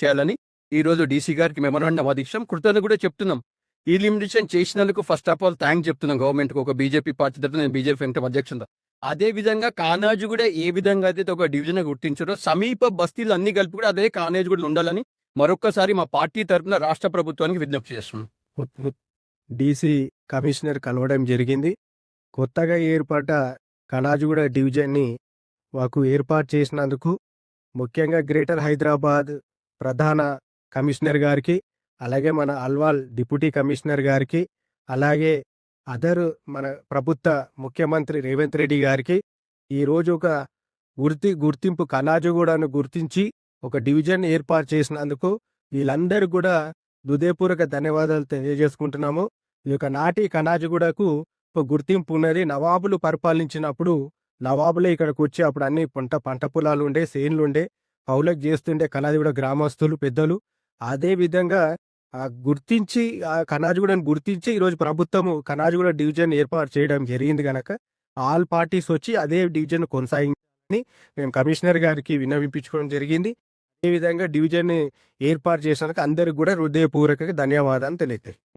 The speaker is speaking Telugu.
చేయాలని ఈరోజు డీసీ గారికి మెమరాండం అందించాం కృతజ్ఞత కూడా చెప్తున్నాం. ఈ లిమిటేషన్ చేసినందుకు ఫస్ట్ ఆఫ్ ఆల్ థ్యాంక్ చెప్తున్నాం గవర్నమెంట్కి. ఒక బీజేపీ పార్టీ తరఫున నేను బీజేపీ వెంకట అధ్యక్షుడు అదే విధంగా కానాజు కూడా ఏ విధంగా అయితే ఒక డివిజన్ గుర్తించారో సమీప బస్తీలు అన్ని కలిపి కూడా అదే కానాజు కూడా ఉండాలని మరొకసారి మా పార్టీ తరఫున రాష్ట్ర ప్రభుత్వానికి విజ్ఞప్తి చేస్తున్నాం. డీసీ కమిషనర్ కలవడం జరిగింది. కొత్తగా ఏర్పాట కనాజుగూడ డివిజన్ని మాకు ఏర్పాటు చేసినందుకు ముఖ్యంగా గ్రేటర్ హైదరాబాద్ ప్రధాన కమిషనర్ గారికి అలాగే మన అల్వాల్ డిప్యూటీ కమిషనర్ గారికి అలాగే అదర్ మన ప్రభుత్వ ముఖ్యమంత్రి రేవంత్ రెడ్డి గారికి ఈరోజు ఒక గుర్తి గుర్తింపు కనాజగూడను గుర్తించి ఒక డివిజన్ ఏర్పాటు చేసినందుకు వీళ్ళందరూ కూడా హృదయపూర్వక ధన్యవాదాలు తెలియజేసుకుంటున్నాము. ఈ యొక్క నాటి కనాజగూడకు ఒక గుర్తింపు ఉన్నది. నవాబులు పరిపాలించినప్పుడు నవాబులే ఇక్కడికి వచ్చి అప్పుడు అన్ని పంట పంట పొలాలు ఉండే సేన్లు ఉండే పౌలకు చేస్తుండే కళాదిగూడ గ్రామస్తులు పెద్దలు. అదే విధంగా ఆ గుర్తించి ఆ కనాజుగూడని గుర్తించి ఈరోజు ప్రభుత్వము కనాజుగూడ డివిజన్ ఏర్పాటు చేయడం జరిగింది కనుక ఆల్ పార్టీస్ వచ్చి అదే డివిజన్ కొనసాగించాలని మేము కమిషనర్ గారికి విన్నవింపించుకోవడం జరిగింది. అదేవిధంగా డివిజన్ ఏర్పాటు చేసినందుకు అందరికి కూడా హృదయపూర్వక ధన్యవాదాలు తెలియజేస్తాం